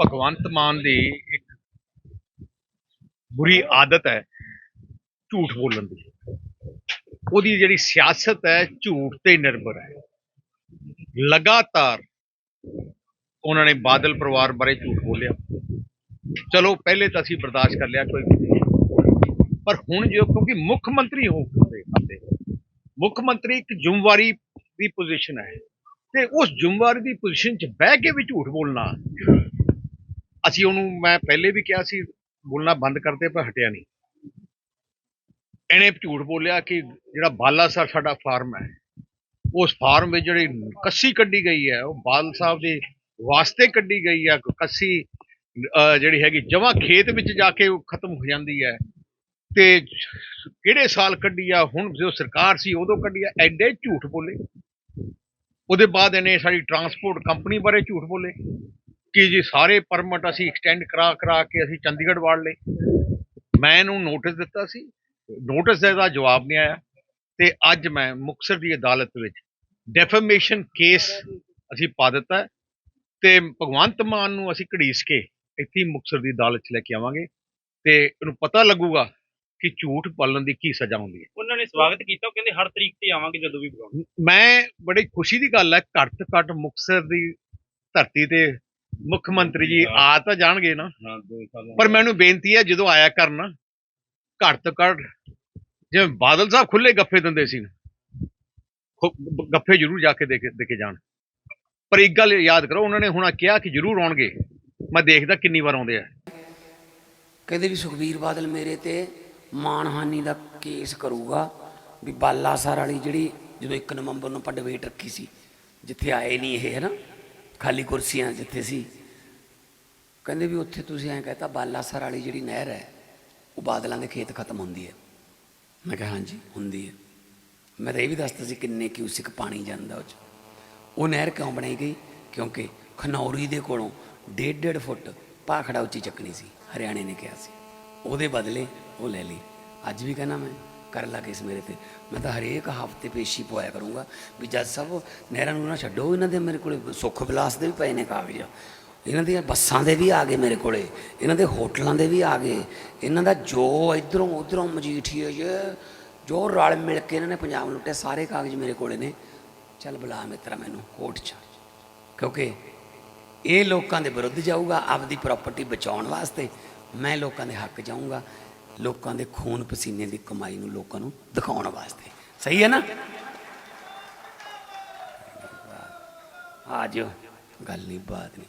ਭਗਵੰਤ ਮਾਨ ਦੀ ਇੱਕ ਬੁਰੀ ਆਦਤ ਹੈ ਝੂਠ ਬੋਲਣ ਦੀ। ਉਹਦੀ ਜਿਹੜੀ ਸਿਆਸਤ ਹੈ ਝੂਠ ਤੇ ਨਿਰਭਰ ਹੈ। ਲਗਾਤਾਰ ਉਹਨਾਂ ਨੇ ਬਾਦਲ ਪਰਿਵਾਰ ਬਾਰੇ ਝੂਠ ਬੋਲਿਆ। ਚਲੋ, ਪਹਿਲੇ ਤਾਂ ਅਸੀਂ ਬਰਦਾਸ਼ਤ ਕਰ ਲਿਆ, ਕੋਈ ਪਰ ਹੁਣ ਜੋ, ਕਿਉਂਕਿ ਮੁੱਖ ਮੰਤਰੀ ਹੋ ਗਏ ਆਪਦੇ। ਮੁੱਖ ਮੰਤਰੀ ਇੱਕ ਜ਼ਿੰਮੇਵਾਰੀ ਦੀ ਪੋਜੀਸ਼ਨ ਹੈ। ਤੇ ਉਸ ਜ਼ਿੰਮੇਵਾਰੀ ਦੀ ਪੋਜੀਸ਼ਨ 'ਚ ਬਹਿ ਕੇ ਵੀ ਝੂਠ ਬੋਲਣਾ ਅਸੀਂ ਉਹਨੂੰ, ਮੈਂ ਪਹਿਲੇ ਵੀ ਕਿਹਾ ਸੀ, ਬੋਲਣਾ ਬੰਦ ਕਰਦੇ ਪਰ ਹਟਿਆ ਨਹੀਂ। ਇਹਨੇ ਝੂਠ ਬੋਲਿਆ ਕਿ ਜਿਹੜਾ ਬਾਲਾ ਸਾਹਿਬ ਸਾਡਾ ਫਾਰਮ ਹੈ, ਉਸ ਫਾਰਮ ਵਿੱਚ ਜਿਹੜੀ ਕੱਸੀ ਕੱਢੀ ਗਈ ਹੈ, ਉਹ ਬਾਲ ਸਾਹਿਬ ਦੇ ਵਾਸਤੇ ਕੱਢੀ ਗਈ ਹੈ, ਕੱਸੀ ਜਿਹੜੀ ਹੈਗੀ ਜਮਾਂ ਖੇਤ ਵਿੱਚ ਜਾ ਕੇ ਉਹ ਖਤਮ ਹੋ ਜਾਂਦੀ ਹੈ। ਤੇ ਕਿਹੜੇ ਸਾਲ ਕੱਢੀ ਆ, ਹੁਣ ਜੋ ਸਰਕਾਰ ਸੀ ਉਦੋਂ ਕੱਢੀ ਆ, ਐਡੇ ਝੂਠ ਬੋਲੇ। ਉਹਦੇ ਬਾਅਦ ਇਹਨੇ ਸਾਡੀ ਟਰਾਂਸਪੋਰਟ ਕੰਪਨੀ ਬਾਰੇ ਝੂਠ ਬੋਲੇ। ਕਿ ਜੀ ਸਾਰੇ ਪਰਮਿਟ ਅਸੀਂ ਐਕਸਟੈਂਡ ਕਰਾ ਕਰਾ ਕੇ ਅਸੀਂ ਚੰਡੀਗੜ੍ਹ ਵਾੜ ਲਏ। ਮੈਂ ਇਹਨੂੰ ਨੋਟਿਸ ਦਿੱਤਾ ਸੀ। ਨੋਟਿਸ ਦਾ ਜਵਾਬ ਨਹੀਂ ਆਇਆ। ਤੇ ਅੱਜ ਮੈਂ ਮੁਕਤਸਰ ਦੀ ਅਦਾਲਤ ਵਿੱਚ ਡੈਫੇਮੇਸ਼ਨ ਕੇਸ ਅਸੀਂ ਪਾ ਦਿੱਤਾ ਤੇ ਭਗਵੰਤ ਮਾਨ ਨੂੰ ਅਸੀਂ ਘੜੀਸ ਕੇ ਇੱਥੇ ਹੀ ਮੁਕਤਸਰ ਦੀ ਅਦਾਲਤ 'ਚ ਲੈ ਕੇ ਆਵਾਂਗੇ। ਤੇ ਇਹਨੂੰ ਪਤਾ ਲੱਗੂਗਾ ਕਿ ਝੂਠ ਬੋਲਣ ਦੀ ਕੀ ਸਜ਼ਾ ਹੁੰਦੀ ਹੈ। ਉਹਨਾਂ ਨੇ ਸਵਾਗਤ ਕੀਤਾ ਉਹ ਕਹਿੰਦੇ ਹਰ ਤਰੀਕ ਤੇ ਆਵਾਂਗੇ ਜਦੋਂ ਵੀ ਬੁਲਾਉਣ। ਮੈਂ ਬੜੀ ਖੁਸ਼ੀ ਦੀ ਗੱਲ ਹੈ ਘੱਟ ਤੋਂ ਘੱਟ ਮੁਕਤਸਰ ਦੀ ਧਰਤੀ ਤੇ ਮੁੱਖ ਮੰਤਰੀ ਜੀ ਆ ਤਾਂ ਜਾਣਗੇ ਨਾ। ਪਰ ਮੈਨੂੰ ਬੇਨਤੀ ਹੈ ਜਦੋਂ ਆਇਆ ਕਰਨ ਘੱਟ ਤੋਂ ਘੱਟ ਜਿਵੇਂ ਬਾਦਲ ਸਾਹਿਬ ਖੁੱਲੇ ਗੱਫੇ ਦਿੰਦੇ ਸੀ ਗੱਫੇ ਜ਼ਰੂਰ ਜਾ ਕੇ ਦੇ ਕੇ ਜਾਣ। ਪਰ ਇੱਕ ਗੱਲ ਯਾਦ ਕਰੋ ਉਹਨਾਂ ਨੇ ਹੁਣ ਕਿਹਾ ਕਿ ਜ਼ਰੂਰ ਆਉਣਗੇ। ਮੈਂ ਦੇਖਦਾ ਕਿੰਨੀ ਵਾਰ ਆਉਂਦੇ ਆ। ਕਹਿੰਦੇ ਵੀ ਸੁਖਬੀਰ ਬਾਦਲ ਮੇਰੇ ਤੇ ਮਾਨਹਾਨੀ ਦਾ ਕੇਸ ਕਰੂਗਾ ਵੀ ਬਾਲਾਸਰ ਵਾਲੀ ਜਿਹੜੀ ਜਦੋਂ 1 ਨਵੰਬਰ ਨੂੰ ਆਪਾਂ ਡਿਬੇਟ ਰੱਖੀ ਸੀ ਜਿੱਥੇ ਆਏ ਨਹੀਂ ਇਹ ਹੈ ਨਾ ਖਾਲੀ ਕੁਰਸੀਆਂ ਜਿੱਥੇ ਸੀ। ਕਹਿੰਦੇ ਵੀ ਉੱਥੇ ਤੁਸੀਂ ਐਂ ਕਹਤਾ, ਬਾਲਾਸਰ ਵਾਲੀ ਜਿਹੜੀ ਨਹਿਰ ਹੈ, ਉਹ ਬਾਦਲਾਂ ਦੇ ਖੇਤ ਖਤਮ ਹੁੰਦੀ ਹੈ। ਮੈਂ ਕਿਹਾ, ਹਾਂਜੀ, ਹੁੰਦੀ ਹੈ। ਮੈਂ ਤਾਂ ਇਹ ਵੀ ਦੱਸਦਾ ਸੀ ਕਿੰਨੇ ਕਿਊਸਿਕ ਪਾਣੀ ਜਾਂਦਾ ਉਹ 'ਚ। ਉਹ ਨਹਿਰ ਕਿਉਂ ਬਣਾਈ ਗਈ? ਕਿਉਂਕਿ ਖਨੌਰੀ ਦੇ ਕੋਲੋਂ ਡੇਢ ਡੇਢ ਫੁੱਟ ਭਾਖੜਾ ਉੱਚੀ ਚੱਕਣੀ ਸੀ, ਹਰਿਆਣੇ ਨੇ ਕਿਹਾ ਸੀ। ਉਹਦੇ ਬਦਲੇ ਉਹ ਲੈ ਲਈ। ਅੱਜ ਵੀ ਕਹਿੰਦਾ ਮੈਂ। ਕਰ ਲਾ ਕੇਸ ਮੇਰੇ ਤੇ। ਮੈਂ ਤਾਂ ਹਰੇਕ ਹਫ਼ਤੇ ਪੇਸ਼ੀ ਪਵਾਇਆ ਕਰੂੰਗਾ ਵੀ ਜੱਜ ਸਾਹਿਬ, ਨਹਿਰਾਂ ਨੂੰ ਨਾ ਛੱਡੋ, ਇਹਨਾਂ ਦੇ ਮੇਰੇ ਕੋਲੇ ਸੁੱਖ ਵਿਲਾਸ ਦੇ ਵੀ ਪਏ ਨੇ ਕਾਗਜ਼। ਇਹਨਾਂ ਦੀਆਂ ਬੱਸਾਂ ਦੇ ਵੀ ਆ ਗਏ ਮੇਰੇ ਕੋਲੇ, ਇਹਨਾਂ ਦੇ ਹੋਟਲਾਂ ਦੇ ਵੀ ਆ ਗਏ। ਇਹਨਾਂ ਦਾ ਜੋ ਇਧਰੋਂ ਉਧਰੋਂ ਮਜੀਠੀਏ ਜੇ ਜੋ ਰਲ ਮਿਲ ਕੇ ਇਹਨਾਂ ਨੇ ਪੰਜਾਬ ਲੁੱਟੇ ਸਾਰੇ ਕਾਗਜ਼ ਮੇਰੇ ਕੋਲੇ ਨੇ। ਚੱਲ ਬੁਲਾ ਮਿੱਤਰਾ ਮੈਨੂੰ, ਕੋਰਟ 'ਚ ਕਿਉਂਕਿ ਇਹ ਲੋਕਾਂ ਦੇ ਵਿਰੁੱਧ ਜਾਊਗਾ, ਆਪਦੀ ਪ੍ਰਾਪਰਟੀ ਬਚਾਉਣ ਵਾਸਤੇ ਮੈਂ ਲੋਕਾਂ ਦੇ ਹੱਕ ਜਾਊਂਗਾ। ਲੋਕਾਂ ਦੇ ਖੂਨ ਪਸੀਨੇ ਦੀ ਕਮਾਈ ਨੂੰ ਲੋਕਾਂ ਨੂੰ ਦਿਖਾਉਣ ਵਾਸਤੇ। ਸਹੀ ਹੈ ਨਾ? ਆ ਜਾਓ। ਗੱਲ ਨਹੀਂ, ਬਾਤ ਨਹੀਂ।